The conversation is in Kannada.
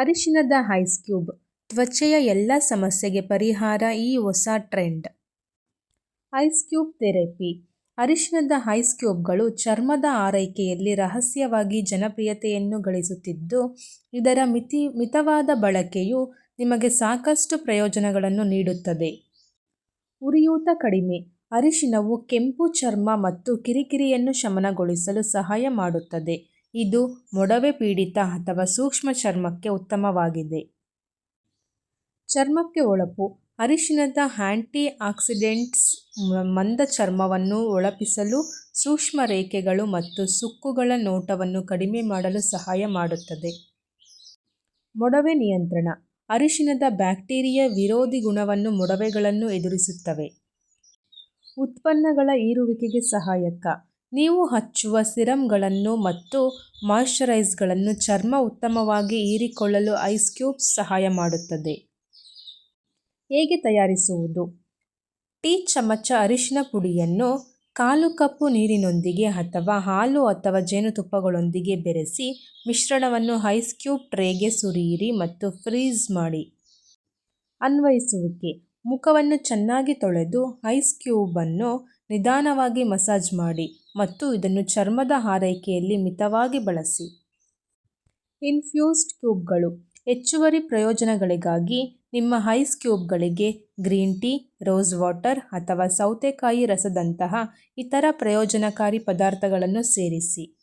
ಅರಿಶಿನದ ಐಸ್ ಕ್ಯೂಬ್, ತ್ವಚೆಯ ಎಲ್ಲ ಸಮಸ್ಯೆಗೆ ಪರಿಹಾರ ಈ ಹೊಸ ಟ್ರೆಂಡ್. ಐಸ್ ಕ್ಯೂಬ್ ಥೆರಪಿ, ಅರಿಶಿನದ ಐಸ್ ಕ್ಯೂಬ್ಗಳು ಚರ್ಮದ ಆರೈಕೆಯಲ್ಲಿ ರಹಸ್ಯವಾಗಿ ಜನಪ್ರಿಯತೆಯನ್ನು ಗಳಿಸುತ್ತಿದ್ದು, ಇದರ ಮಿತಿ, ಮಿತವಾದ ಬಳಕೆಯು ನಿಮಗೆ ಸಾಕಷ್ಟು ಪ್ರಯೋಜನಗಳನ್ನು ನೀಡುತ್ತದೆ. ಉರಿಯೂತ ಕಡಿಮೆ, ಅರಿಶಿನವು ಕೆಂಪು ಚರ್ಮ ಮತ್ತು ಕಿರಿಕಿರಿಯನ್ನು ಶಮನಗೊಳಿಸಲು ಸಹಾಯ ಮಾಡುತ್ತದೆ. ಇದು ಮೊಡವೆ ಪೀಡಿತ ಅಥವಾ ಸೂಕ್ಷ್ಮ ಚರ್ಮಕ್ಕೆ ಉತ್ತಮವಾಗಿದೆ. ಚರ್ಮಕ್ಕೆ ಹೊಳಪು ಅರಿಶಿನದ ಆಂಟಿ ಆಕ್ಸಿಡೆಂಟ್ಸ್ ಮಂದ ಚರ್ಮವನ್ನು ಒಳಪಿಸಲು ಸೂಕ್ಷ್ಮ ರೇಖೆಗಳು ಮತ್ತು ಸುಕ್ಕುಗಳ ನೋಟವನ್ನು ಕಡಿಮೆ ಮಾಡಲು ಸಹಾಯ ಮಾಡುತ್ತದೆ. ಮೊಡವೆ ನಿಯಂತ್ರಣ ಅರಿಶಿನದ ಬ್ಯಾಕ್ಟೀರಿಯಾ ವಿರೋಧಿ ಗುಣವನ್ನು ಮೊಡವೆಗಳನ್ನು ಎದುರಿಸುತ್ತವೆ. ಉತ್ಪನ್ನಗಳ ಹೀರುವಿಕೆಗೆ ಸಹಾಯಕ ನೀವು ಹಚ್ಚುವ ಸಿರಮ್ಗಳನ್ನು ಮತ್ತು ಮಾಯಿಶ್ಚರೈಸ್ಗಳನ್ನು ಚರ್ಮ ಉತ್ತಮವಾಗಿ ಹೀರಿಕೊಳ್ಳಲು ಐಸ್ ಕ್ಯೂಬ್ಸ್ ಸಹಾಯ ಮಾಡುತ್ತದೆ. ಹೇಗೆ ತಯಾರಿಸುವುದು? ಟೀ ಚಮಚ ಅರಿಶಿನ ಪುಡಿಯನ್ನು ಕಾಲು ಕಪ್ಪು ನೀರಿನೊಂದಿಗೆ ಅಥವಾ ಹಾಲು ಅಥವಾ ಜೇನುತುಪ್ಪಗಳೊಂದಿಗೆ ಬೆರೆಸಿ ಮಿಶ್ರಣವನ್ನು ಐಸ್ ಕ್ಯೂಬ್ ಟ್ರೇಗೆ ಸುರಿಯಿರಿ ಮತ್ತು ಫ್ರೀಜ್ ಮಾಡಿ. ಅನ್ವಯಿಸುವಿಕೆ. ಮುಖವನ್ನು ಚೆನ್ನಾಗಿ ತೊಳೆದು ಐಸ್ ಕ್ಯೂಬನ್ನು ನಿಧಾನವಾಗಿ ಮಸಾಜ್ ಮಾಡಿ ಮತ್ತು ಇದನ್ನು ಚರ್ಮದ ಆರೈಕೆಯಲ್ಲಿ ಮಿತವಾಗಿ ಬಳಸಿ. ಇನ್ಫ್ಯೂಸ್ಡ್ ಕ್ಯೂಬ್ಗಳು. ಹೆಚ್ಚುವರಿ ಪ್ರಯೋಜನಗಳಿಗಾಗಿ ನಿಮ್ಮ ಹೈಸ್ ಕ್ಯೂಬ್ಗಳಿಗೆ ಗ್ರೀನ್ ಟೀ, ರೋಸ್ ವಾಟರ್ ಅಥವಾ ಸೌತೆಕಾಯಿ ರಸದಂತಹ ಇತರ ಪ್ರಯೋಜನಕಾರಿ ಪದಾರ್ಥಗಳನ್ನು ಸೇರಿಸಿ.